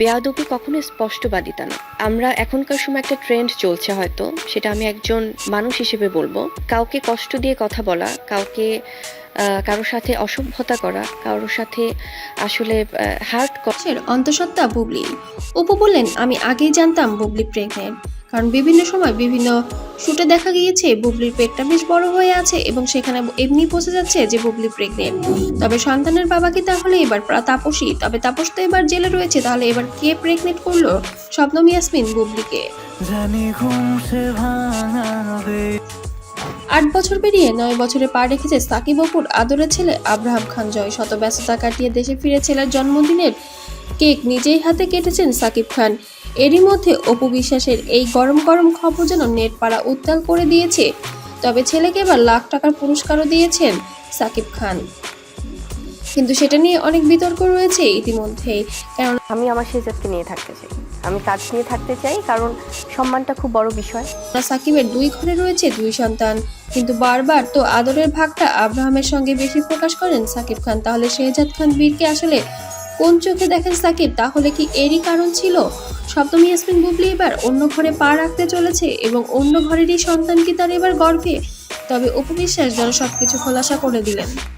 বেয়াদবি কখনো স্পষ্টবাদিতা না। আমরা এখনকার সময় একটা ট্রেন্ড চলছে হয়তো, সেটা আমি একজন মানুষ হিসেবে বলব। কাউকে কষ্ট দিয়ে কথা বলা, কাউকে কারোর সাথে অসভ্যতা করা, কারোর সাথে আসলে হার্ট কষ্টের অন্তঃসত্ত্বা বুবলি। অপু বললেন, আমি আগেই জানতাম বুবলি প্রেগনেন্ট কারণ বিভিন্ন সময় বিভিন্ন শুটে দেখা গিয়েছে বুবলির পেটটা বেশ বড় হয়ে আছে এবং সেখানে এমনি বোঝা যাচ্ছে যে বুবলি প্রেগনেন্ট তবে সন্তানের বাবাকে তাহলে এবার তাপসী। তবে তাপস তো এবার জেলে রয়েছে তাহলে এবার কে প্রেগনেন্ট করল শবনম ইয়াসমিন বুবলিকে? আট বছর পেরিয়ে নয় বছরে পা রেখেছে সাকিব অপুর আদরের ছেলে আব্রাহাম খান জয়। শত ব্যস্ততা কাটিয়ে দেশে ফিরে ছেলের জন্মদিনের কেক নিজেই হাতে কেটেছেন সাকিব খান। এরই মধ্যে অপু বিশ্বাসের এই গরম গরম খবর যেন নেট পাড়া উত্তাল করে দিয়েছে। তবে ছেলেকে এবার লাখ টাকার পুরস্কারও দিয়েছেন সাকিব খান। কিন্তু সেটা নিয়ে অনেক বিতর্ক রয়েছে ইতিমধ্যেই কারণ আমি আমার শেজাদকে নিয়ে থাকতে চাই। আমি কাজ নিয়ে থাকতে চাই কারণ সম্মানটা খুব বড় বিষয়। সাকিবের দুই ঘরে রয়েছে দুই সন্তান। কিন্তু বারবার তো আদরের ভাগটা আব্রাহামের সঙ্গে বেশি প্রকাশ করেন সাকিব খান। তাহলে শেহজাদ খান বীরকে আসলে কোন চোখে দেখেন সাকিব, তাহলে কি এরই কারণ ছিল? সপ্তমী ইয়াসমিন বুবলি এবার অন্য ঘরে পা রাখতে চলেছে এবং অন্য ঘরেরই সন্তান কি তার এবার গর্ভে? তবে উপবিশ্বাস যেন সবকিছু খোলাসা করে দিলেন।